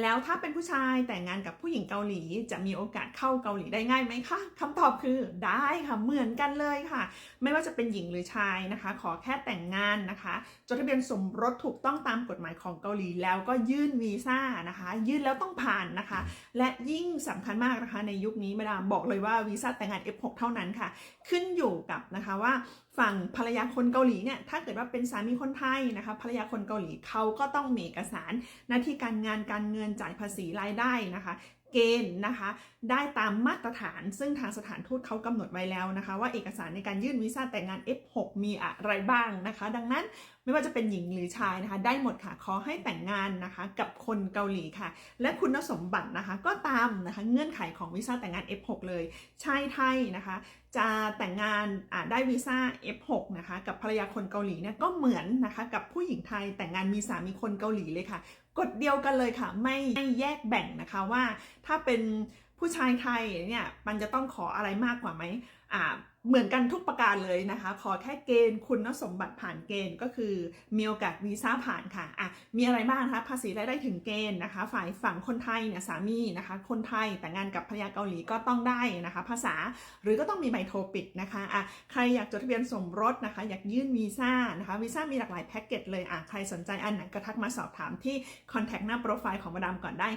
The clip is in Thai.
แล้วถ้าเป็นผู้ชายแต่งงานกับผู้หญิงเกาหลี จะมีโอกาสเข้าเกาหลีได้ง่ายไหมคะคำตอบคือได้ค่ะเหมือนกันเลยค่ะ ไม่ว่าจะเป็นหญิงหรือชายนะคะ ขอแค่แต่งงานนะคะจดทะเบียนสมรสถูกต้องตามกฎหมายของเกาหลี แล้วก็ยื่นวีซ่านะคะ ยื่นแล้วต้องผ่านนะคะ และยิ่งสำคัญมากนะคะ ในยุคนี้มาดามบอกเลยว่าวีซ่าแต่งงาน F6 เท่านั้นค่ะ ขึ้นอยู่กับนะคะว่าฝั่งภรรยาคนเกาหลีเนี่ยถ้าเกิดว่าเป็นสามีคนไทยนะคะ ภรรยาคนเกาหลีเขาก็ต้องมีเอกสารหน้าที่การงานการเงินจ่ายภาษีรายได้นะคะ เกณฑ์นะคะ ได้ตามมาตรฐาน ซึ่งทางสถานทูตเขากำหนดไว้แล้วนะคะ ว่าเอกสารในการยื่นวีซ่าแต่งงาน F6 มีอะไรบ้างนะคะ ดังนั้นไม่ว่าจะเป็นหญิงหรือชายนะคะ ได้หมดค่ะขอให้แต่งงานนะคะ กับคนเกาหลีค่ะ และคุณสมบัตินะคะ ก็ตามนะคะเงื่อนไขของวีซ่าแต่งงาน F6 เลยชายไทยนะคะ จะแต่งงานได้วีซ่า F6 นะคะกับภรรยาคนเกาหลีเนี่ยก็เหมือนนะคะกับผู้หญิงไทยแต่งงานมีสามีคนเกาหลีเลยค่ะกฎเดียวกันเลยค่ะ ไม่ไม่แยกแบ่งนะคะว่าถ้าเป็นผู้ชายไทยเนี่ยมันจะต้องขออะไรมากกว่าไหมอ่าเหมือนกันทุกประการเลยนะคะ ขอแค่เกณฑ์คุณสมบัติผ่านเกณฑ์ก็คือมีโอกาสวีซ่าผ่านค่ะอะ มีอะไรบ้างคะภาษีรายได้ถึงเกณฑ์นะคะ ฝ่ายฝั่งคนไทยเนี่ยสามีนะคะ คนไทยแต่งงานกับภรรยาเกาหลีก็ต้องได้นะคะ ภาษาหรือก็ต้องมีใบโทรปิดนะคะอะใครอยากจดทะเบียนสมรสนะคะ อยากยื่นวีซ่านะคะวีซ่ามีหลากหลายแพ็กเกจเลยอะใครสนใจอันไหนก็ทักมาสอบถามที่คอนแทคหน้าโปรไฟล์ของมาดามก่อนได้